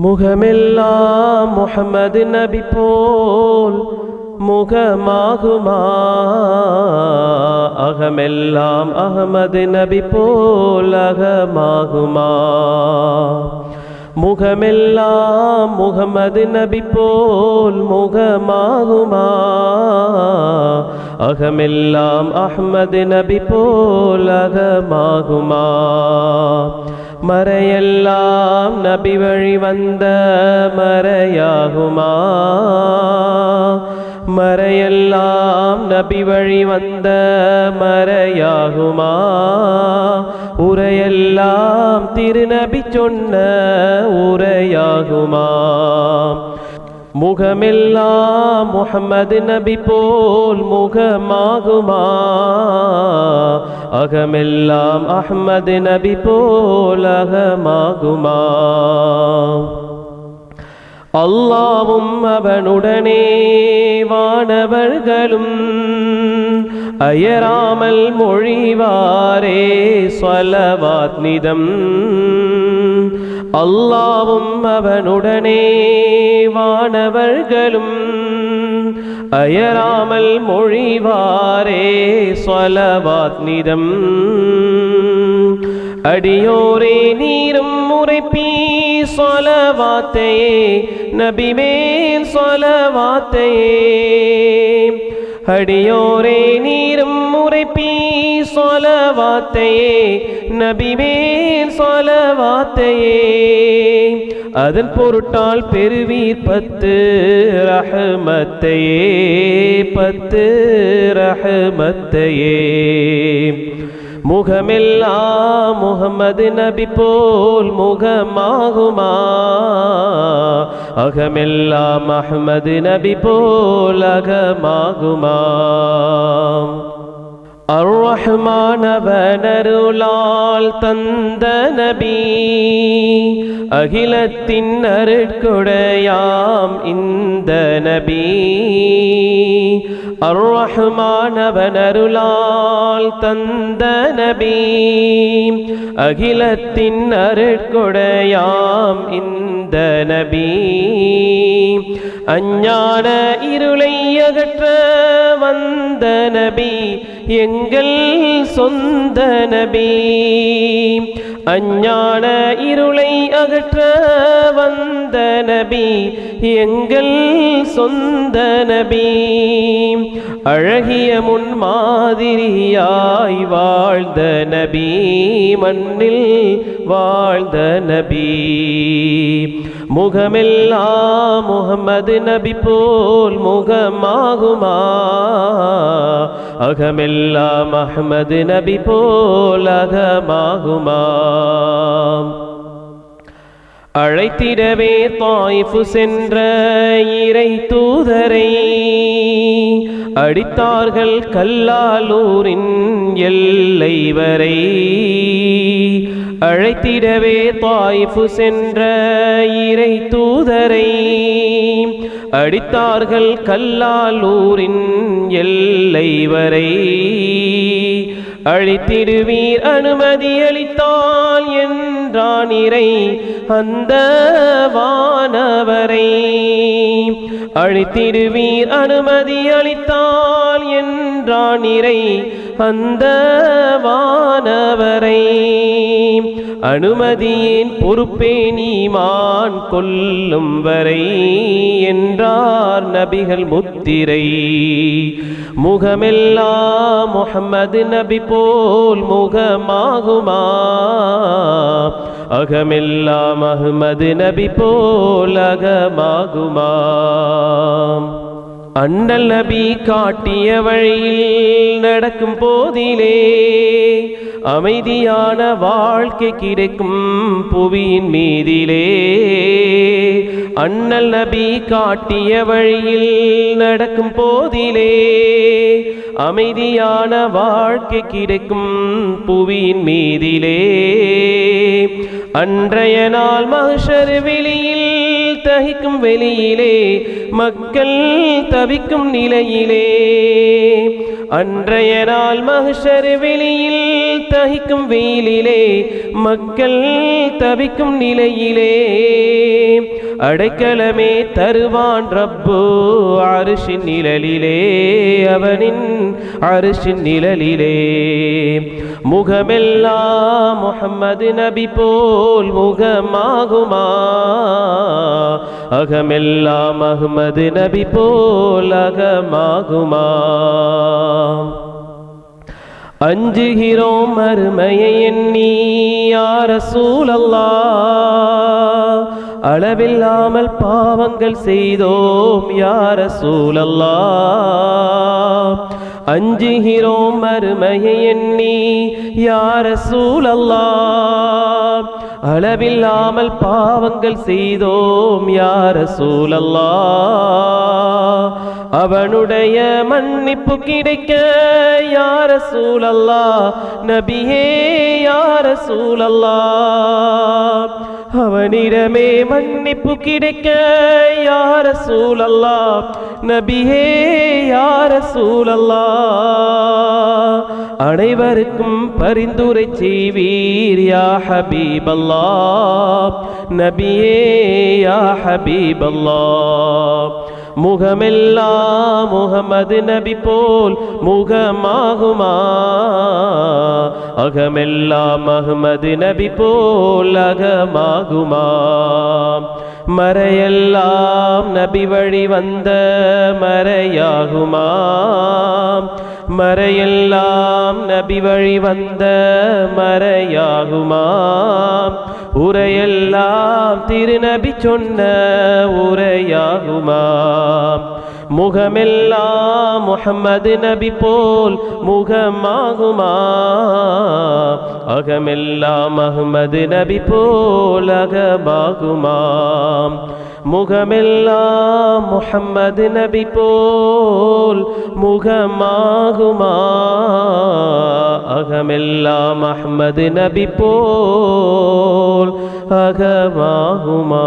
முகமெல்லாம் முகமது நபி போல் முகமாகுமா? அகமெல்லாம் அகமது நபி போல் அகமாகுமா? முகமெல்லாம் முகமது நபி போல் முகமாகுமா? அகமெல்லாம் அஹ்மது நபி போல் அகமாகுமா? மறையெல்லாம் நபி வழி வந்த மறையாகுமா? மறையெல்லாம் நபி வழி வந்த மறையாகுமா? உரையெல்லாம் திருநபி சொன்ன உரையாகுமா? முகமெல்லாம் முகமது நபி போல் முகமாகுமா? அகமெல்லாம் அஹ்மது நபி போல் அகமாகுமா? அல்லாவும் அவனுடனே வானவர்களும் அயராமல் மொழிவாரே சொலவாத் நிதம் அல்லாவும் அவனுடனே வானவர்களும் அயராமல் மொழிவாரே சொலவாத் நிதம். அடியோரே நீரும் முறைப்பீ சொலவாத்தையே நபிமேல் சொலவாத்தையே. அடியோரே நீரும் முறைப்பீ சொலவாத்தையே நபிமேல் சொலவாத்தையே. அதன் பொருட்டால் பெருவீர் பத்து ரஹமத்தையே பத்து ரஹமத்தையே. முகமெல்லாம் முகமது நபி போல் முகமாகுமா? அகமெல்லாம் அஹ்மது நபி போல் அகமாகுமா? அருளால் தந்த நபி அகிலத்தின் அருட்குடையாம் இந்த நபி. அருளால் தந்த நபி அகிலத்தின் அருட்குடையாம் இந்த நபி. அஞ்ஞான இருளை அகற்ற வந்த நபி எங்கள் சொந்த நபி. அஞ்ஞான இருளை அகற்ற வந்த நபி எங்கள் சொந்த நபி. அழகிய முன் மாதிரியாய் வாழ்ந்த நபி மண்ணில் வாழ்ந்த நபி. முகமெல்லாம் முகமது நபி போல் முகமாகுமா? அகமெல்லாம் அஹ்மது நபி போல் அகமாகுமா? அழைத்திடவே தாய்ஃபு சென்ற இறை தூதரை. அடித்தார்கள் கல்லாலூரின் எல்லை வரை. அழைத்திடவே தாய்ஃபு சென்ற இறை தூதரை. அடித்தார்கள் கல்லாலூரின் எல்லை வரை. அழித்திடுவீர் அனுமதியளித்தார் என்றான் இறை அந்த வானவரை. அழித்திடுவீர் அனுமதி அளித்தால் என்றான் இறை அந்த வானவரை அனுமதியின் பொறுப்பே நீமான் கொல்லும் வரை என்றார் நபிகள் முத்திரை. முகமெல்லாம் முகமது நபி போல் முகமாகுமா? அகமெல்லாம் அகமது நபி போல் அகமாகுமா? அண்ணல் நபி காட்டிய வழியில் நடக்கும் போதிலே அமைதியான வாழ்க்கை கிடைக்கும் புவியின் மீதிலே. அண்ணல் நபி காட்டிய வழியில் நடக்கும் போதிலே அமைதியான வாழ்க்கை கிடைக்கும் புவியின் மீதிலே. அன்றைய நாள் மகஷர் வெளியில் தகிக்கும் வெளியிலே மக்கள் தவிக்கும் நிலையிலே. அன்றைய நாள் மகிஷர் வெளியில் தகிக்கும் வெயிலிலே மக்கள் தவிக்கும் நிலையிலே. அடைக்கலமே தருவான் ரப்பு அரிசின் நிழலிலே அவனின் அரிசின் நிழலிலே. முகமெல்லாம் முகம்மது நபி போல் முகமாகுமா? அகமெல்லாம் அகமது நபி போல் அகமாகுமா? அஞ்சுகிறோம் அருமையை எண்ணி யார சூழல்லா அளவில்லாமல் பாவங்கள் செய்தோம் யார சூழல்லா அஞ்சுகிறோம் அருமையை எண்ணி யார சூழல்லா அளவில்லாமல் பாவங்கள் செய்தோம் யார சூழல்லா அவனுடைய மன்னிப்பு கிடைக்க யார சூழல்லா நபியே யார சூழல்லா அவனிடமே மன்னிப்பு கிடைக்க யார சூழல்லா நபியே யார சூழல்லா அனைவருக்கும் பரிந்துரை செய்வீர் யா ஹபீபல்லா. நபியே யா ஹபீபல்லா. முகமெல்லாம் முகமது நபி போல் முகமாகுமா? அகமெல்லாம் அகமது நபி போல் அகமாகுமாம் மறையெல்லாம் நபி வழி வந்த மறையாகுமாம் மறையெல்லாம் நபி வழி வந்த மறையாகுமாம் உரையெல்லாம் திருநபி சொன்ன உரையாகுமாம் முகமெல்லாம் முகமது நபி போல் முகமாகுமா? அகமெல்லாம் அகமது நபி போல் அகமாகுமா? முகமெல்லாம் முஹம்மது நபி போல் முகமாகுமா? அகமெல்லாம் அஹ்மது நபி போல் அகமாகுமா?